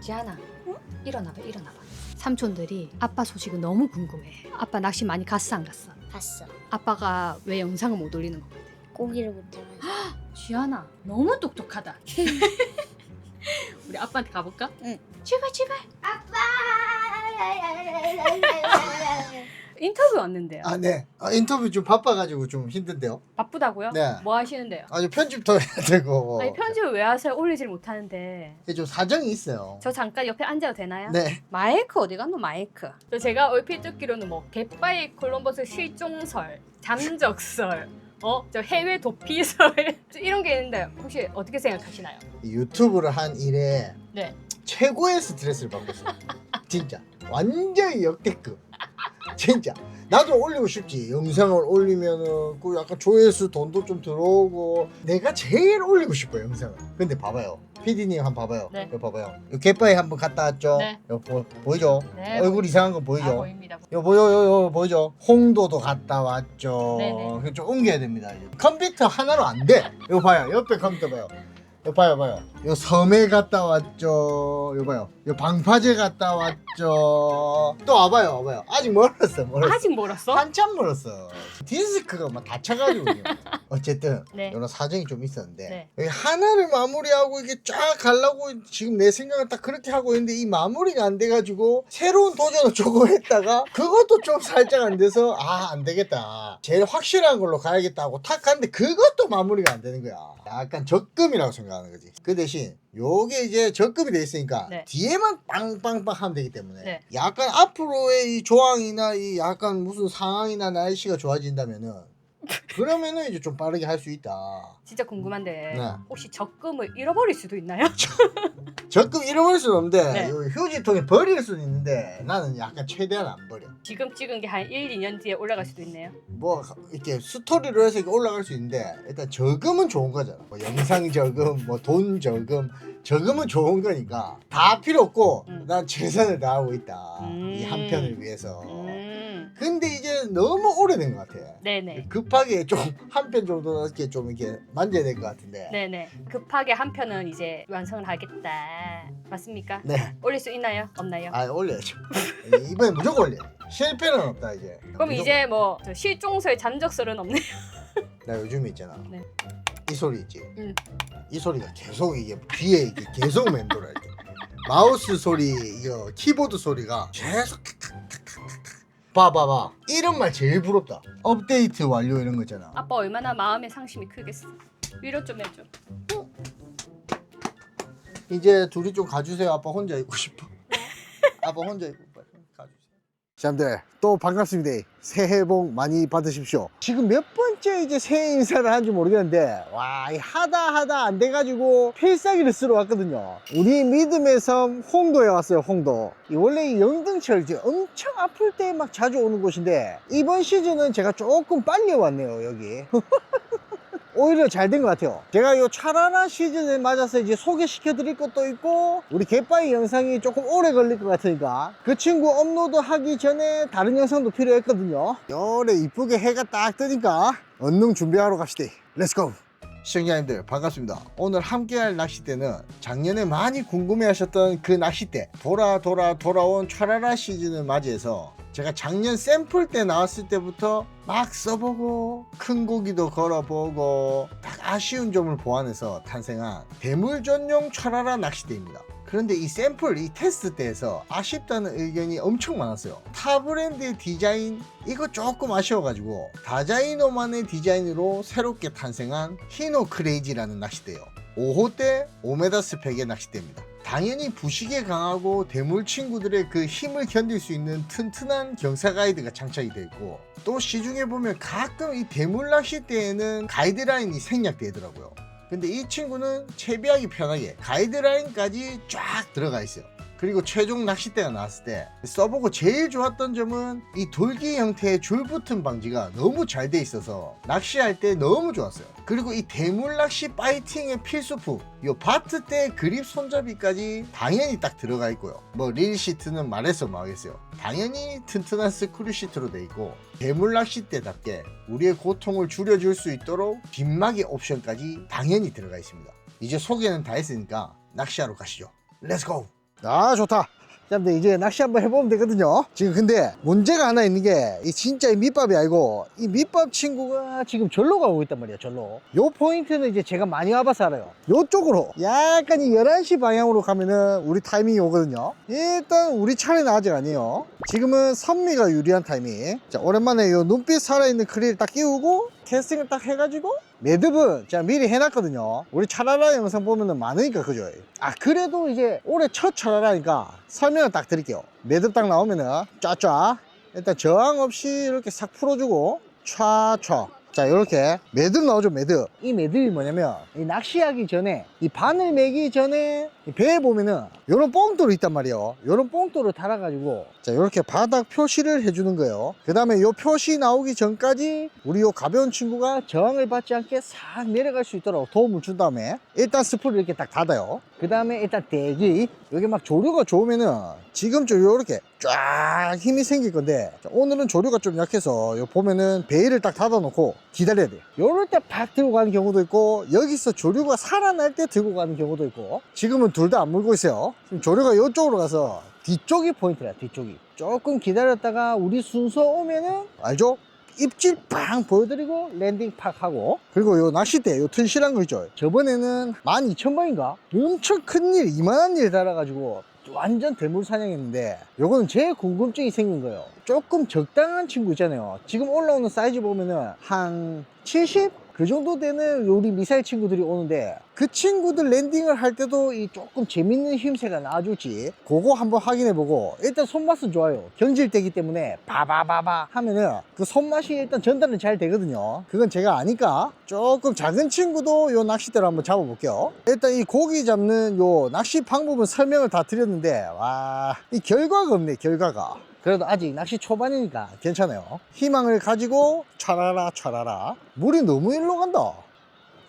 지아나 일어나봐 일어나봐 삼촌들이 아빠 소식은 너무 궁금해 아빠 낚시 많이 갔어 안 갔어? 봤어. 아빠가 왜 영상을 못 올리는 거 같아? 고기를 못 잡아서. 지아나 너무 똑똑하다 우리 아빠한테 가볼까? 응. 제발 제발 아빠. 인터뷰 왔는데요 아, 네. 아, 인터뷰 좀 바빠가지고 좀 힘든데요. 바쁘다고요? 네. 뭐 하시는데요? 아주 편집도 해야 되고. 아니 편집을 왜 하세요? 올리질 못하는데 이게 좀 사정이 있어요. 저 잠깐 옆에 앉아도 되나요? 네. 마이크 어디 갔노 마이크 저 제가 얼핏 듣기로는 뭐 갯바위 콜럼버스 실종설 잠적설 어? 저 해외 도피설 이런 게 있는데 혹시 어떻게 생각하시나요? 이 유튜브를 한 일에 네 최고의 스트레스를 받고 있어요. 진짜. 완전히 역대급. 진짜. 나도 올리고 싶지. 영상을 올리면은 그 약간 조회수 돈도 좀 들어오고 내가 제일 올리고 싶어요 영상을. 근데 봐봐요. PD님 한번 봐봐요. 네. 이거 봐봐요. 이 갯바위 한번 갔다 왔죠. 네. 이거 보, 보이죠? 네, 얼굴 이상한 거 아, 보이죠? 보입니다 요 보여 요, 요 보이죠? 홍도도 갔다 왔죠. 네네. 그좀 옮겨야 됩니다. 이제. 컴퓨터 하나로 안 돼. 요 봐요. 옆에 컴퓨터 봐요. 요 봐요 봐요. 요 섬에 갔다 왔죠. 요 봐요. 요 방파제 갔다 왔죠. 또 와봐요 와봐요. 아직 멀었어 멀었어. 아직 멀었어? 한참 멀었어. 디스크가 막 다쳐가지고 그냥. 어쨌든 네. 이런 사정이 좀 있었는데 네. 여기 하나를 마무리하고 이게 쫙 가려고 지금 내 생각은 딱 그렇게 하고 있는데 이 마무리가 안 돼가지고 새로운 도전을 조금 했다가 그것도 좀 살짝 안 돼서 아 안 되겠다 제일 확실한 걸로 가야겠다고 탁 갔는데 그것도 마무리가 안 되는 거야 약간 적금이라고 생각 하는 거지 그 대신 요게 이제 적금이 돼 있으니까 네. 뒤에만 빵빵빵 하면 되기 때문에 네. 약간 앞으로의 이 조항이나 이 약간 무슨 상황이나 날씨가 좋아진다면은 그러면은 이제 좀 빠르게 할 수 있다. 진짜 궁금한데 네. 혹시 적금을 잃어버릴 수도 있나요? 적금 잃어버릴 수는 없는데 네. 요 휴지통에 버릴 수는 있는데 나는 약간 최대한 안 버려. 지금 찍은 게 한 1, 2년 뒤에 올라갈 수도 있네요 뭐 이렇게 스토리로 해서 이렇게 올라갈 수 있는데 일단 저금은 좋은 거잖아. 뭐 영상 저금, 뭐 돈 저금, 저금은 좋은 거니까 다 필요 없고 음. 난 최선을 다하고 있다. 음. 이 한 편을 위해서. 음 근데 이제 너무 오래된 것 같아. 네네 급하게 좀 한 편 정도 이렇게 좀 이렇게 만져야 될 것 같은데. 네네 급하게 한 편은 이제 완성을 하겠다 맞습니까? 네. 올릴 수 있나요? 없나요? 아 올려야죠. 이번에 무조건 올려. 실패는 없다 이제. 그럼 무조건. 이제 뭐저 실종설 잠적설은 없네요 나 요즘 있잖아. 네. 이 소리 있지. 음. 이 소리가 계속 이게 귀에 이게 계속 맴돌아 이렇게. 마우스 소리, 이거 키보드 소리가 계속 봐봐봐. 이런 말 제일 부럽다. 업데이트 완료 이런 거 있잖아. 아빠 얼마나 마음의 상심이 크겠어 위로 좀 해줘 이제 둘이 좀 가주세요. 아빠 혼자 있고 싶어. 아빠 혼자 있고. 사람들 또 반갑습니다. 새해 복 많이 받으십시오. 지금 몇 번째 이제 새해 인사를 하는지 모르겠는데 와이 하다 하다 안 돼가지고 필살기를 쓰러 왔거든요. 우리 믿음의 섬 홍도에 왔어요. 홍도. 이 원래 이 영등철 이제 엄청 아플 때 막 자주 오는 곳인데 이번 시즌은 제가 조금 빨리 왔네요. 여기. 오히려 잘 된 것 같아요. 제가 이 차라나 시즌에 맞아서 이제 소개시켜 드릴 것도 있고, 우리 갯바위 영상이 조금 오래 걸릴 것 같으니까, 그 친구 업로드 하기 전에 다른 영상도 필요했거든요. 열에 이쁘게 해가 딱 뜨니까, 얼른 준비하러 갑시다. 렛츠고! 시청자님들 반갑습니다. 오늘 함께할 낚싯대는 작년에 많이 궁금해하셨던 그 낚싯대 돌아 돌아 돌아온 차라라 시즌을 맞이해서 제가 작년 샘플 때 나왔을 때부터 막 써보고 큰 고기도 걸어보고 딱 아쉬운 점을 보완해서 탄생한 대물 전용 차라라 낚싯대입니다. 그런데 이 샘플, 이 테스트 때에서 아쉽다는 의견이 엄청 많았어요. 타 브랜드의 디자인, 이거 조금 아쉬워가지고 다자이노만의 디자인으로 새롭게 탄생한 히노 크레이지라는 낚싯대예요. 5호 때 5m 스펙의 낚싯대입니다. 당연히 부식에 강하고 대물 친구들의 그 힘을 견딜 수 있는 튼튼한 경사 가이드가 장착이 되어 있고 또 시중에 보면 가끔 이 대물 낚싯대에는 가이드라인이 생략되더라고요. 근데 이 친구는 채비하기 편하게 가이드라인까지 쫙 들어가 있어요. 그리고 최종 낚싯대가 나왔을 때 써보고 제일 좋았던 점은 이 돌기 형태의 줄 붙은 방지가 너무 잘 돼 있어서 낚시할 때 너무 좋았어요. 그리고 이 대물 낚시 파이팅의 필수품 이 바트 때 그립 손잡이까지 당연히 딱 들어가 있고요. 뭐 릴 시트는 말해서 뭐하겠어요. 당연히 튼튼한 스크류 시트로 돼 있고 대물 낚싯대답게 우리의 고통을 줄여줄 수 있도록 빗막이 옵션까지 당연히 들어가 있습니다. 이제 소개는 다 했으니까 낚시하러 가시죠. 렛츠고! 아 좋다. 여러분들 이제 낚시 한번 해보면 되거든요. 지금 근데 문제가 하나 있는 게 이 진짜 이 밑밥이 아니고 이 밑밥 친구가 지금 절로 가고 있단 말이야 절로. 요 포인트는 이제 제가 많이 와봐서 알아요. 요쪽으로 약간 이 11시 방향으로 가면은 우리 타이밍이 오거든요. 일단 우리 차례는 아직 아니에요. 지금은 선미가 유리한 타이밍. 자 오랜만에 요 눈빛 살아있는 크릴 딱 끼우고 캐스팅을 딱 해가지고 매듭은 제가 미리 해놨거든요. 우리 차라라 영상 보면은 많으니까 그죠? 아 그래도 이제 올해 첫 차라라니까 설명을 딱 드릴게요. 매듭 딱 나오면은 쫙쫙 일단 저항 없이 이렇게 싹 풀어주고 촤촤. 자 이렇게 매듭 나오죠 매듭. 이 매듭이 뭐냐면 이 낚시하기 전에 이 바늘 매기 전에 이 배에 보면은 요런 뽕돌이 있단 말이에요. 요런 뽕돌을 달아가지고 자 이렇게 바닥 표시를 해주는 거예요. 그 다음에 요 표시 나오기 전까지 우리 요 가벼운 친구가 저항을 받지 않게 싹 내려갈 수 있도록 도움을 준 다음에 일단 스프를 이렇게 딱 닫아요. 그 다음에 일단 대기. 여기 막 조류가 좋으면은 지금쯤 요렇게 쫙 힘이 생길 건데 자, 오늘은 조류가 좀 약해서 요 보면은 베일을 딱 닫아 놓고 기다려야 돼 요럴 때 팍 들고 가는 경우도 있고 여기서 조류가 살아날 때 들고 가는 경우도 있고 지금은 둘 다 안 물고 있어요. 지금 조류가 요쪽으로 가서 뒤쪽이 포인트야 뒤쪽이. 조금 기다렸다가 우리 순서 오면은 알죠? 입질 팡 보여드리고 랜딩 팍 하고. 그리고 요 낚싯대 요 튼실한 거 있죠? 저번에는 12,000번인가? 엄청 큰일 이만한 일 달아가지고 완전 대물 사냥했는데 요거는 제 궁금증이 생긴 거예요. 조금 적당한 친구 있잖아요. 지금 올라오는 사이즈 보면은 한 70? 그 정도 되는 우리 미사일 친구들이 오는데 그 친구들 랜딩을 할 때도 이 조금 재밌는 힘새가 나와줄지 그거 한번 확인해보고 일단 손맛은 좋아요. 경질되기 때문에 바바바바 하면은 그 손맛이 일단 전달은 잘 되거든요. 그건 제가 아니까 조금 작은 친구도 요 낚싯대로 한번 잡아볼게요. 일단 이 고기 잡는 요 낚시 방법은 설명을 다 드렸는데 와 이 결과가 없네 결과가 그래도 아직 낚시 초반이니까 괜찮아요. 희망을 가지고 차라라 차라라. 물이 너무 일로 간다.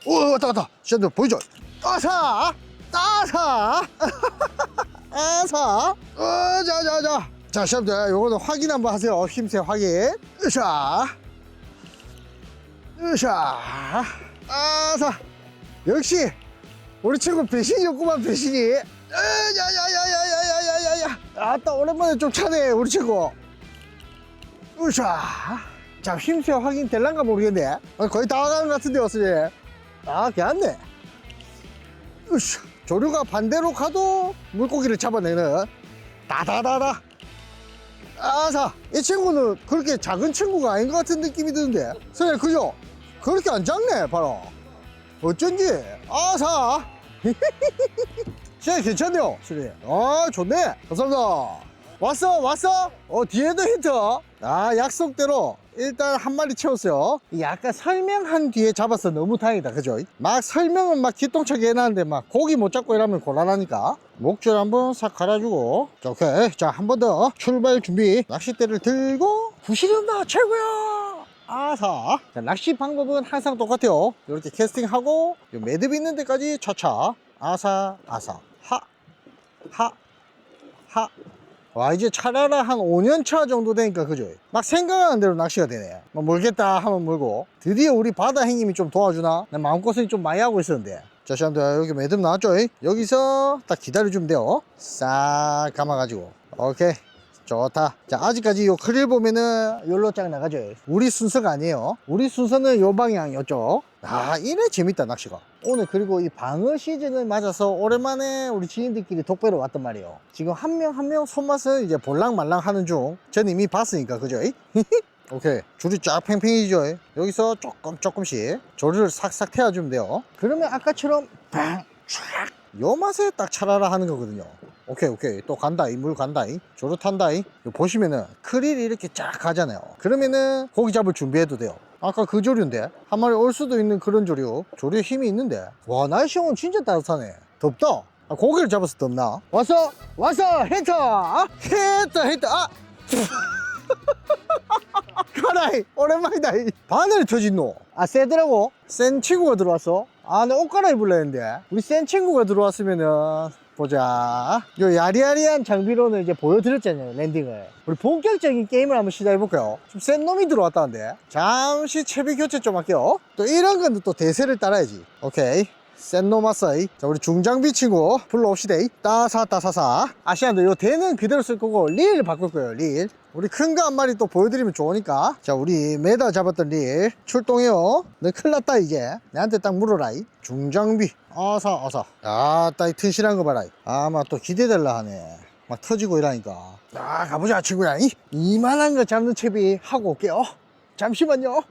오 왔다 갔다. 시청자 보이죠? 따사! 따사! 따사! 어, 자자자. 자 시청자 요거는 확인 한번 하세요. 힘세 확인. 으샤 으샤 아사! 역시 우리 친구 배신이 없구만 배신이. 으야야야야. 아따 오랜만에 좀 차네 우리 친구. 으쌰. 자 힘세 확인 될란가 모르겠네. 아, 거의 다 가는 것 같은데 어서지. 아 괜찮네. 으쌰. 조류가 반대로 가도 물고기를 잡아내는 다다다다. 아사 이 친구는 그렇게 작은 친구가 아닌 것 같은 느낌이 드는데 선생님 그죠? 그렇게 안 작네 봐라 어쩐지 아사 진짜 괜찮네요 수리 아 좋네. 감사합니다. 왔어 왔어? 어 뒤에도 힌트. 아 약속대로 일단 한 마리 채웠어요. 약간 설명한 뒤에 잡아서 너무 다행이다. 그죠? 막 설명은 막 기똥차게 해놨는데 막 고기 못 잡고 이러면 곤란하니까. 목줄 한번 싹 갈아주고. 자 오케이. 자 한 번 더. 출발 준비. 낚싯대를 들고 부시른다. 최고야! 아사 자, 낚시 방법은 항상 똑같아요. 이렇게 캐스팅하고 요 매듭 있는 데까지 차차. 아사 아사 하하. 하. 와 이제 차라라 한 5년 차 정도 되니까 그죠? 막 생각하는 대로 낚시가 되네. 막 물겠다 하면 물고. 드디어 우리 바다 형님이 좀 도와주나? 나 마음고생 좀 많이 하고 있었는데. 자 시험들 여기 매듭 나왔죠? 여기서 딱 기다려주면 돼요. 싹 감아가지고. 오케이 좋다. 자 아직까지 요 크릴 보면은 요로 쫙 나가죠. 우리 순서가 아니에요. 우리 순서는 요 방향 요쪽. 아 이래 재밌다 낚시가. 오늘 그리고 이 방어 시즌을 맞아서 오랜만에 우리 지인들끼리 독배로 왔단 말이에요. 지금 한 명 한 명 손맛은 이제 볼랑말랑 하는 중. 전 이미 봤으니까 그죠? 오케이. 줄이 쫙 팽팽해지죠. 여기서 조금 조금씩 조류를 싹싹 태워주면 돼요. 그러면 아까처럼 팡촥 요 맛에 딱 차라라 하는 거거든요. 오케이 오케이. 또 간다 이 물 간다 이. 조류 탄다 이. 보시면은 크릴이 이렇게 쫙 가잖아요. 그러면은 고기 잡을 준비해도 돼요. 아까 그 조류인데 한 마리 올 수도 있는 그런 조류. 조류에 힘이 있는데. 와 날씨 오늘 진짜 따뜻하네. 덥다. 아, 고기를 잡아서 덥나? 왔어? 왔어! 히트 아, 히트 히트 아 가라이 오랜만이다 이. 바늘이 터진노. 아 세더라고? 센 친구가 들어왔어? 아 내 옷 갈아입을라 했는데. 우리 센 친구가 들어왔으면은 보자. 요 야리야리한 장비로는 이제 보여드렸잖아요 랜딩을. 우리 본격적인 게임을 한번 시작해볼까요. 좀 센 놈이 들어왔다는데. 잠시 채비 교체 좀 할게요. 또 이런 건 또 대세를 따라야지. 오케이 센노마사이. 자 우리 중장비 친구 불러옵시다 따사 따사사. 아시안도 요 대는 그대로 쓸 거고 릴 바꿀 거예요 릴. 우리 큰 거 한 마리 또 보여드리면 좋으니까. 자 우리 매다 잡았던 릴 출동해요. 너 큰일 났다 이제. 내한테 딱 물어라 이. 중장비. 아사 아사. 아따 이 튼실한 거 봐라 이. 아마 또 기대될라 하네. 막 터지고 이러니까. 아 가보자 친구야 이. 이만한 거 잡는 채비 하고 올게요 잠시만요.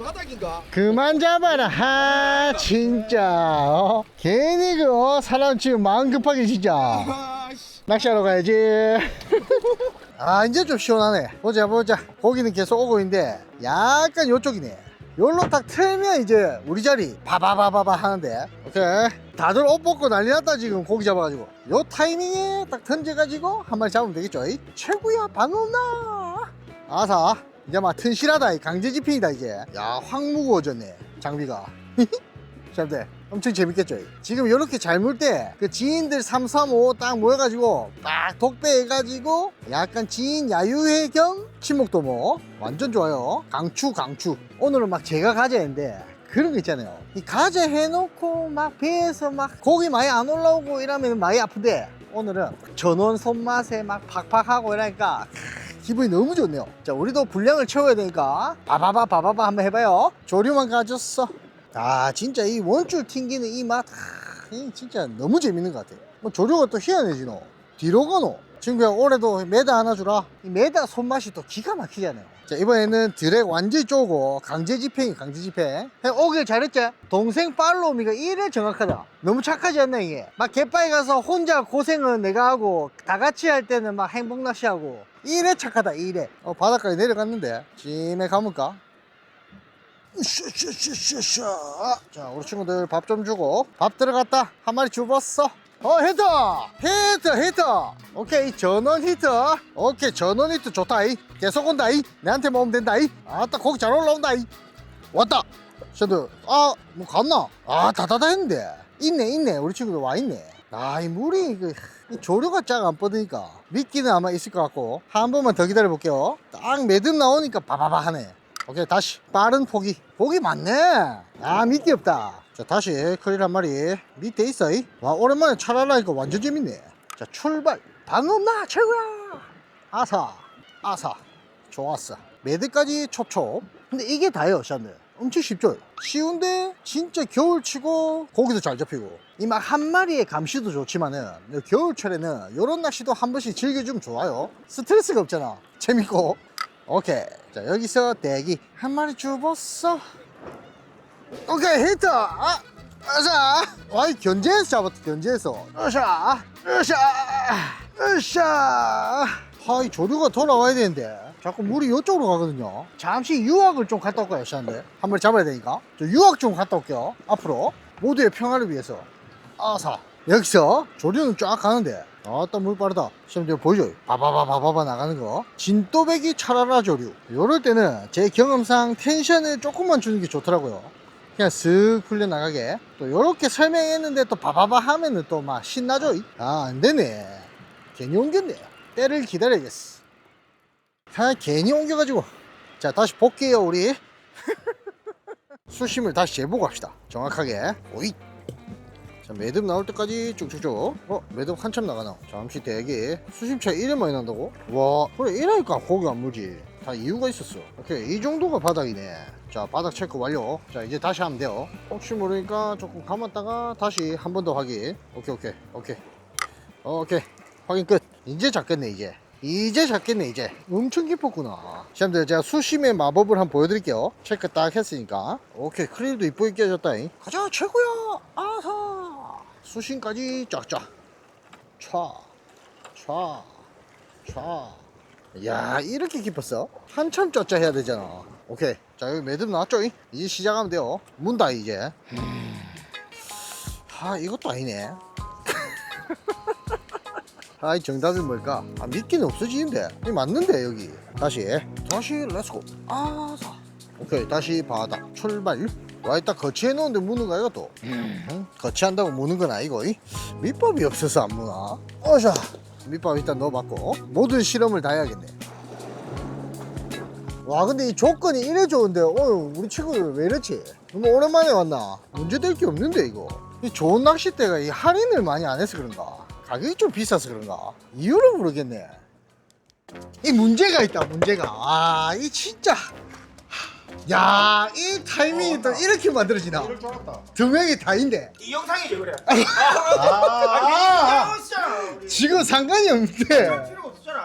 바닥인가? 그만 잡아라. 하 진짜. 어? 괜히 그 어, 사람 지금 마음 급하게 진짜. 아씨. 낚시하러 가야지. 아 이제 좀 시원하네. 보자 보자. 고기는 계속 오고 있는데 약간 요쪽이네. 요로 딱 틀면 이제 우리 자리 바바바바바 하는데. 오케이. 다들 옷 벗고 난리 났다 지금 고기 잡아가지고. 요 타이밍에 딱 던져가지고 한 마리 잡으면 되겠죠. 이? 최고야 방금 나. 아사 이제 막 튼실하다 이 강제 집행이다 이제 야 확 무거워졌네 장비가. 잘 엄청 재밌겠죠 지금 이렇게 잘 물 때 그 지인들 335 딱 모여가지고 딱 독배해가지고 약간 지인 야유회 겸 친목도 뭐 완전 좋아요. 강추 강추. 오늘은 막 제가 가져야 했는데 그런 거 있잖아요. 이 가져 해놓고 막 배에서 막 고기 많이 안 올라오고 이러면 많이 아픈데 오늘은 전원 손맛에 막 팍팍하고 이러니까 기분이 너무 좋네요. 자, 우리도 분량을 채워야 되니까 바바바 바바바 한번 해봐요. 조류만 가졌어. 아, 진짜 이 원줄 튕기는 이 맛, 아, 이 진짜 너무 재밌는 것 같아. 뭐 조류가 또 희한해지노. 뒤로 가노. 친구야, 올해도 매다 하나 주라. 이 매다 손맛이 또 기가 막히잖아요. 자, 이번에는 드랙 완전히 쪼고 강제 집행이 강제 집행. 해, 오길 잘했지? 동생 팔로우미가 이래 정확하다. 너무 착하지 않나, 이게? 막 갯바위 가서 혼자 고생은 내가 하고, 다 같이 할 때는 막 행복 낚시하고. 이래 착하다, 이래. 어, 바닷가에 내려갔는데, 짐에 가볼까? 자, 우리 친구들 밥 좀 주고, 밥 들어갔다. 한 마리 주웠어. 어, 히트! 히트, 히트! 오케이, 전원 히트. 오케이, 전원 히트 좋다. 이. 계속 온다. 이. 내한테 모으면 된다. 이. 아따, 고기 잘 올라온다. 이. 왔다. 쟤들, 아, 뭐 갔나? 아, 다다다 했는데. 있네, 있네. 우리 친구들 와 있네. 아, 이 물이, 그, 이 조류가 쫙 안 뻗으니까. 미끼는 아마 있을 것 같고. 한 번만 더 기다려 볼게요. 딱 매듭 나오니까 바바바 하네. 오케이, 다시. 빠른 포기. 고기 많네. 아, 미끼 없다. 자, 다시 크릴 한 마리. 밑에 있어. 이. 와, 오랜만에 찰랄라니까 완전 재밌네. 자, 출발. 방금 나 최고야. 아사. 아사. 좋았어. 매드까지 촉촉. 근데 이게 다예요, 샤들. 엄청 쉽죠? 쉬운데 진짜 겨울치고 고기도 잘 잡히고. 이 막 한 마리의 감시도 좋지만은 겨울철에는 이런 낚시도 한 번씩 즐겨주면 좋아요. 스트레스가 없잖아. 재밌고. 오케이. 자 여기서 대기. 한 마리 주웠어 오케이 히트 아 으쌰 와이 견제해서 잡았다 견제해서. 으쌰 으쌰 으쌰. 하이 조류가 돌아와야 되는데 자꾸 물이 이쪽으로 가거든요. 잠시 유학을 좀 갔다 올까요 시한데 한 마리 잡아야 되니까. 저 유학 좀 갔다 올게요. 앞으로 모두의 평화를 위해서. 아사. 여기서 조류는 쫙 가는데. 아따 물 빠르다. 시험 저 보이죠 바바바바바바 나가는 거. 진또배기 차라라 조류. 요럴 때는 제 경험상 텐션을 조금만 주는 게 좋더라고요. 그냥 슥 풀려 나가게. 또 요렇게 설명했는데 또 바바바 하면은 또 막 신나죠? 아 안되네. 괜히 옮겼네. 때를 기다려야겠어 아 괜히 옮겨가지고. 자 다시 볼게요 우리. 수심을 다시 재보고 합시다. 정확하게. 오이. 자 매듭 나올 때까지 쭉쭉쭉. 어 매듭 한참 나가나? 잠시 대기. 수심 차이 이래 많이 난다고? 와 그래 이러니까 고기 안 물지. 다 이유가 있었어. 오케이 이 정도가 바닥이네. 자 바닥 체크 완료. 자 이제 다시 하면 돼요. 혹시 모르니까 조금 감았다가 다시 한 번 더 확인. 오케이 오케이 오케이. 어, 오케이. 확인 끝. 이제 잡겠네 이제 이제 잡겠네 이제. 엄청 깊었구나. 시험들 제가 수심의 마법을 한번 보여드릴게요. 체크 딱 했으니까. 오케이 크릴도 이쁘게 깨졌다 가자 최고야! 아하! 수심까지 쫙쫙. 촤촤촤. 야 이렇게 깊었어? 한참 쫙쫙 해야 되잖아. 오케이 자 여기 매듭 나왔죠 이제 시작하면 돼요. 문다 이제. 아 이것도 아니네 아이 정답이 뭘까? 아 미끼는 없어지는데. 이 맞는데 여기. 다시. 다시 렛츠고 아사 오케이 다시 바닥 출발. 와 이따 거치해 놓은데 무는 거야 이것도 응? 거치한다고 무는 건 아니고 이? 밑밥이 없어서 안 무나? 어샤. 밑밥 일단 넣어봤고. 모든 실험을 다 해야겠네. 와 근데 이 조건이 이래 좋은데. 오늘 우리 친구들 왜 이렇지? 너무 오랜만에 왔나? 문제될 게 없는데 이거. 이 좋은 낚싯대가 이 할인을 많이 안 해서 그런가 가격이 좀 비싸서 그런가 이유를 모르겠네 이 문제가 있다 문제가 아 이 진짜 야 이 타이밍이 또 이렇게 만들어지나 이럴 줄 알았다. 두 명이 다인데 이 영상이지 그래. 아, 아, 아. 잖아 지금 상관이 없는데.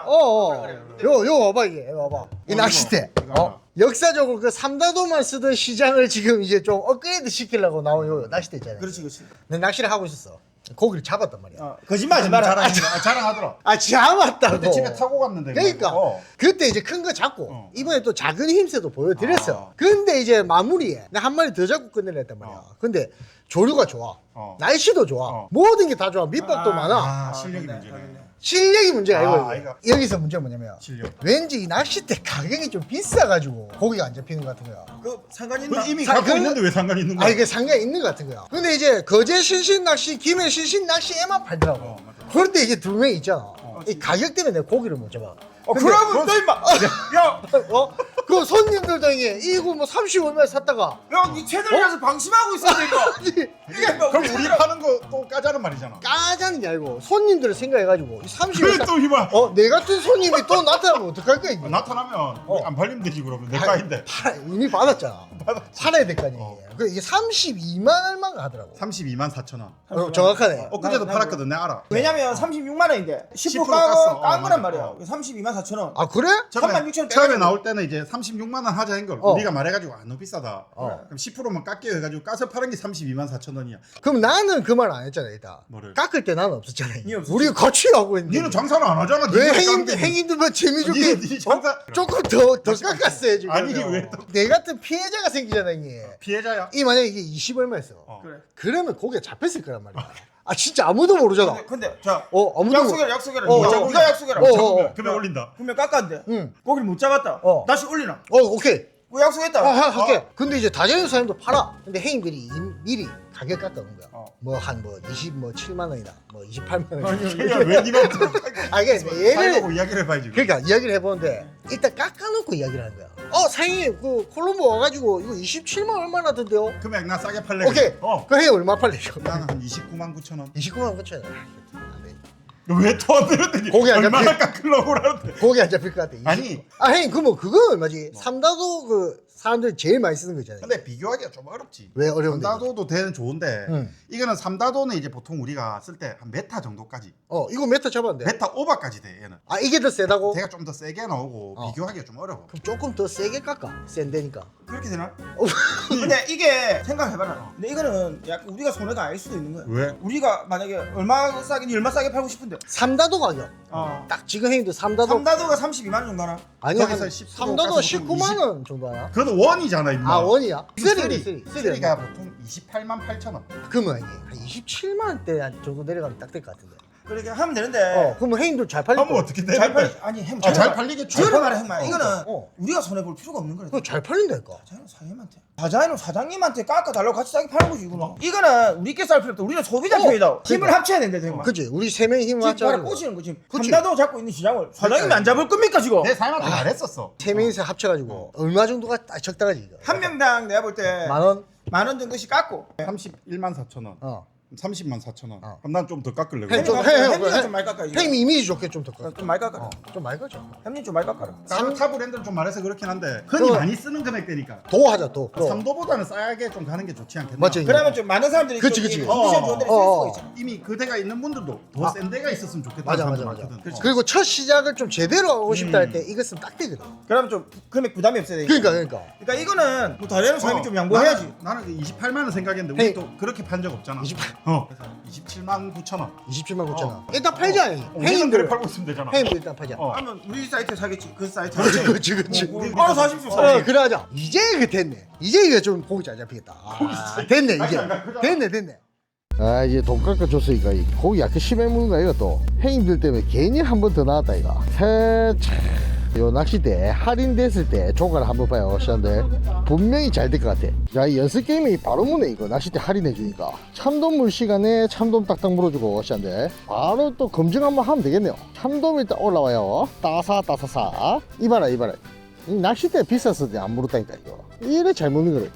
어어 요, 요 와봐 이게 요 와봐 이 어, 낚싯대 이거, 이거 어 역사적으로 그 삼다도만 쓰던 시장을 지금 이제 좀 업그레이드 시키려고 나온 요 낚싯대 있잖아요 그렇지 그렇지. 내 낚시를 하고 있었어 고기를 잡았단 말이야 어, 거짓말하지 마라. 자랑, 아, 자랑하더라. 아 잡았다고 그때 집에 타고 갔는데. 그러니까 어. 그때 이제 큰 거 잡고 어. 이번에 또 작은 힘새도 보여드렸어 아. 근데 이제 마무리에 나 한 마리 더 잡고 끝내려 했단 말이야 어. 근데 조류가 좋아 어. 날씨도 좋아 어. 모든 게 다 좋아 밑밥도 아. 많아 아, 실력이 그러네, 문제네. 실력이 문제가 아니고 아. 이거. 여기서 문제가 뭐냐면 실력. 왠지 이 낚싯대 가격이 좀 비싸가지고 고기가 안 잡히는 것 같은 거야 그 상관 그 있나? 이미 사- 갖고 그- 있는데 왜 상관이 있는 거야? 아 이게 상관이 있는 것 같은 거야 근데 이제 거제 신신 낚시 김해 신신 낚시에만 팔더라고 어, 맞아. 그런데 이제 두 명이 있잖아 이 가격 때문에 내 고기를 못 잡아 어 근데 그러면 너 임마. 야, 어? 그 손님들도 이게 이거 뭐 30얼마에 샀다가 형이 채널이라서 방심하고 있어 이거. 이게 뭐 그럼 우리 파는 거 또 까자는 말이잖아. 까자는 게 아니고 손님들을 생각해가지고 이 30을 그래 사... 또 이만 어? 내 같은 손님이 또 나타나면 어떡할 거야 이게 나타나면 어. 안 팔리면 되지 그러면 내 아, 까인데. 팔아, 이미 받았잖아 팔아야 될 거 아니야 어. 그 이게 32만 얼마가 하더라고 32만 4천 원. 어, 정확하네 엊그제도 나- 팔았거든 내가 알아. 왜냐면 36만 원인데 10% 10% 깐, 깠어. 깐 어, 거란 맞아. 말이야. 어. 32만 4천 원. 아 그래? 36,000원 처음에 빼가지고. 나올 때는 이제 36만 원 하자 한걸 어. 우리가 말해가지고 아 너무 비싸다. 어. 그럼 10%만 깎여 해가지고 까서 파는 게 32만 4천 원이야. 그럼 나는 그 말 안 했잖아 일단 뭐를? 깎을 때 나는 없었잖아 니 없었지. 우리가 같이 하고 있는데 니는 장사를 안 하잖아. 왜 니는 행인들 깎는 행인들만 재미 니, 좋게 니 장사 어? 조금 더 더 깎았어야지 아니, 그러면. 왜 또- 내 같은 피해자가 생기잖아 이게 피해자야. 이 만약에 이게 20 얼마였어 어. 그래. 그러면 고기가 잡혔을 거란 말이야 아 진짜 아무도 모르잖아 근데, 근데 자 어 아무도 모르 약속해라 약속해라. 어, 네가 어, 네가 약속해라. 어, 어, 어. 금액 올린다. 그러면 깎았는데 응. 고기를 못 잡았다. 어. 다시 올리나? 어 오케이 그 약속했다. 아, 하, 할게 근데 이제 다자연 사람도 팔아 근데 행인들이 이- 미리 가격 깎아놓은 거야 어. 뭐 한 뭐 20, 뭐 7만 원이다 뭐 28만 원 그러니까 왜 니만 아 이게 살려고 얘를 이야기를 해봐야지. 그러니까 이야기를 해보는데 일단 깎아놓고 이야기를 하는 거야 어 사장님 그 콜롬보 와가지고 이거 27만 얼마나 던데요 금액 나 싸게 팔래. 오케이 어. 그 행인 얼마 팔래요? 나는 한 29만 9천 원. 29만 9천 원 왜더 안 되는데? 고기 안 얼마나 깎으려고 그러는데? 고기 안 잡힐 것 같아 20. 아니. 아 행인 그뭐 그거 얼마지? 삼다도 그 사람들이 제일 많이 쓰는 거 있잖아요 근데 비교하기가 좀 어렵지. 왜 어려운데? 삼다도도 되는 좋은데 응. 이거는 삼다도는 이제 보통 우리가 쓸 때 한 메타 정도까지 어 이거 메타 잡았는데 메타 오버까지 돼 얘는 아 이게 더 세다고? 대가 좀 더 세게 나오고 어. 비교하기가 좀 어려워 그럼 조금 더 세게 깎아 센데니까 그렇게 되나? 어. 근데 이게 생각해봐라. 근데 이거는 약간 우리가 손해가 아닐 수도 있는 거야. 왜? 우리가 만약에 얼마 싸게 니 얼마 싸게 팔고 싶은데. 삼다도 가격 어. 딱 지금 행인도 삼다도 삼다도가 32만 원 정도 하나? 거기서 10% 삼다도 가서 보통 19만 원 정도 하나? 그건 원이잖아 임마. 아 원이야? 쓰리 쓰리. 쓰리 쓰리 쓰리가 보통 28만 8천 원. 그러면 이게 한 27만 대 정도 내려가면 딱 될 것 같은데 그렇게 하면 되는데. 어 그러면 행인도 잘 팔릴 하면 거 어떻게 잘 팔, 되는데? 아니 햄 아, 잘 팔리겠지 지어를 말해 햄마 어, 이거는 어. 우리가 손해 볼 필요가 없는 거야. 그거 잘 팔린다니까 사장님 사장님한테. 사장님 사장님한테 깎아 달라고 같이 싸게 파는 거지 이거는. 이거는 우리께 쌀 필요 없다. 우리는 소비자 어, 편이다. 힘을 그러니까. 합쳐야 된다 정말 그치. 우리 세 명이 힘을 지금 바로 합쳐가지고. 꽂히는 거지 그치. 한다도 잡고 있는 시장을 사장님이. 안 잡을 겁니까 지금? 내 사장한테 말했었어. 세 명이서 합쳐가지고 얼마 정도가 딱 적당하지 이거? 한 명당 내가 볼 때만 원? 만원? 정도씩 깎고. 31만 4천 원. 어 30만 4천 원 어. 그럼 난 좀 더 깎을래 햄 좀- 햄 햄님 해. 좀 많이 깎아야지 행님 이미지 좋게 좀더 깎아 좀 많이 깎아라 어, 좀 많이 깎죠 햄님 좀 많이 깎아라 다른 타 브랜드를 좀 말해서 그렇긴 한데 흔히 그거- 많이 쓰는 금액대니까 도 하자 도 도. 3도보다는 싸게 좀 가는 게 좋지 않겠나 맞지? 그러면 좀 많은 사람들이 그치, 좀 그치. 이 컨디션 어, 좋은 데를 어, 쓸 어. 수가 있잖아 이미 그 대가 있는 분들도 더 아. 센 데가 있었으면 좋겠다 맞아 맞아 맞아 많거든. 그리고 첫 시작을 좀 제대로 하고 싶다 음. 할때 이거 쓰면 딱 되거든 그러면 좀 금액 부담이 없어야 되니까 그러니까 그러니까 그러니까 이거는 뭐 다른 사람이 어, 좀 양보해야지 나는, 나는 28만 원 생각했는데 헤이. 우리도 그렇게 판 적 없잖아 28 어. 그래서 27만 9천 원. 27만 9천 원. 어. 일단 팔자 우리는 그래 행님들 팔고 있으면 되잖아. 행님들 일단 팔자. 어. 하면 우리 사이트에 사겠지. 그 사이트에 그렇지 그렇지 그렇지. 뭐, 뭐, 알아서 하십시오 어, 그래 하자. 이제 그 됐네. 이제 이거 좀 고기 잘 잡히겠다. 아, 됐네 이제. 됐네 됐네. 아 이제 돈 깎아줬으니까 이 고기 약간 심해 먹는 거야 이거 또. 행인들 때문에 괜히 한 번 더 나왔다 이거. 세 요 낚싯대 할인됐을 때 조가를 한번 봐요 시한들. 분명히 잘 될 것 같아. 야이 연습 게임이 바로 무네 이거. 낚싯대 할인해 주니까. 참돔 물 시간에 참돔 딱딱 물어주고 시한들. 바로 또 검증 한번 하면 되겠네요. 참돔 일단 올라와요. 따사 따사사. 이봐라 이봐라. 이 낚싯대 비쌌을 때 안 물었다니까 이거. 이래 잘 먹는 거를